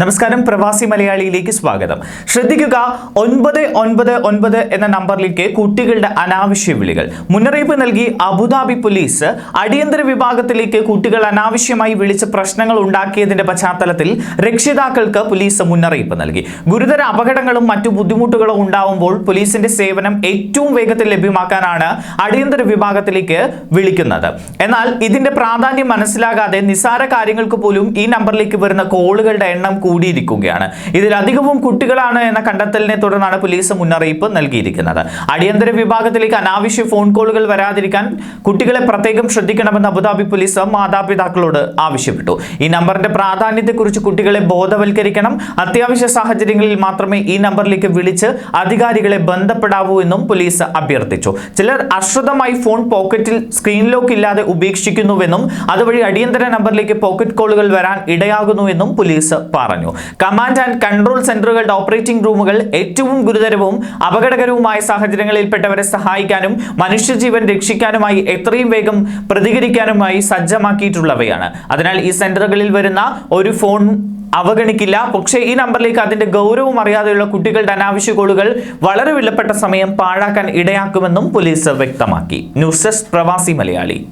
നമസ്കാരം പ്രവാസി മലയാളിയിലേക്ക് സ്വാഗതം. ശ്രദ്ധിക്കുക ഒൻപത് ഒൻപത് ഒൻപത് എന്ന നമ്പറിലേക്ക് കുട്ടികളുടെ അനാവശ്യ വിളികൾ. മുന്നറിയിപ്പ് നൽകി അബുദാബി പോലീസ് അടിയന്തര വിഭാഗത്തിലേക്ക് കുട്ടികൾ അനാവശ്യമായി വിളിച്ച് പ്രശ്നങ്ങൾ ഉണ്ടാക്കിയതിന്റെ പശ്ചാത്തലത്തിൽ രക്ഷിതാക്കൾക്ക് പോലീസ് മുന്നറിയിപ്പ് നൽകി. ഗുരുതര അപകടങ്ങളും മറ്റു ബുദ്ധിമുട്ടുകളും ഉണ്ടാവുമ്പോൾ പോലീസിന്റെ സേവനം ഏറ്റവും വേഗത്തിൽ ലഭ്യമാക്കാനാണ് അടിയന്തര വിഭാഗത്തിലേക്ക് വിളിക്കുന്നത്. എന്നാൽ ഇതിന്റെ പ്രാധാന്യം മനസ്സിലാകാതെ നിസ്സാര കാര്യങ്ങൾക്ക് പോലും ഈ നമ്പറിലേക്ക് വരുന്ന കോളുകളുടെ എണ്ണം കൂടിയിരിക്കുകയാണ്. ഇതിലധികവും കുട്ടികളാണ് എന്ന കണ്ടെത്തലിനെ തുടർന്നാണ് പോലീസ് മുന്നറിയിപ്പ് നൽകിയിരിക്കുന്നത്. അടിയന്തര വിഭാഗത്തിലേക്ക് അനാവശ്യ ഫോൺ കോളുകൾ വരാതിരിക്കാൻ കുട്ടികളെ പ്രത്യേകം ശ്രദ്ധിക്കണമെന്ന് അബുദാബി പോലീസ് മാതാപിതാക്കളോട് ആവശ്യപ്പെട്ടു. ഈ നമ്പറിന്റെ പ്രാധാന്യത്തെക്കുറിച്ച് കുട്ടികളെ ബോധവൽക്കരിക്കണം. അത്യാവശ്യ സാഹചര്യങ്ങളിൽ മാത്രമേ ഈ നമ്പറിലേക്ക് വിളിച്ച് അധികാരികളെ ബന്ധപ്പെടാവൂ എന്നും പോലീസ് അഭ്യർത്ഥിച്ചു. ചിലർ അശ്രദ്ധമായി ഫോൺ പോക്കറ്റിൽ സ്ക്രീൻ ലോക്ക് ഇല്ലാതെ ഉപേക്ഷിക്കുന്നുവെന്നും അതുവഴി അടിയന്തര നമ്പറിലേക്ക് പോക്കറ്റ് കോളുകൾ വരാൻ ഇടയാകുന്നുവെന്നും പോലീസ് പറഞ്ഞു. കമാൻഡ് ആൻഡ് കൺട്രോൾ സെന്ററുകളുടെ ഓപ്പറേറ്റിംഗ് റൂമുകൾ ഏറ്റവും ഗുരുതരവും അപകടകരവുമായ സാഹചര്യങ്ങളിൽപ്പെട്ടവരെ സഹായിക്കാനും മനുഷ്യജീവൻ രക്ഷിക്കാനുമായി എത്രയും വേഗം പ്രതികരിക്കാനുമായി സജ്ജമാക്കിയിട്ടുള്ളവയാണ്. അതിനാൽ ഈ സെന്ററുകളിൽ വരുന്ന ഒരു ഫോൺ അവഗണിക്കില്ല. പക്ഷേ ഈ നമ്പറിലേക്ക് അതിന്റെ ഗൗരവം അറിയാതെയുള്ള കുട്ടികളുടെ അനാവശ്യ കോളുകൾ വളരെ വിലപ്പെട്ട സമയം പാഴാക്കാൻ ഇടയാക്കുമെന്നും പോലീസ് വ്യക്തമാക്കി. News desk Pravasi Malayali.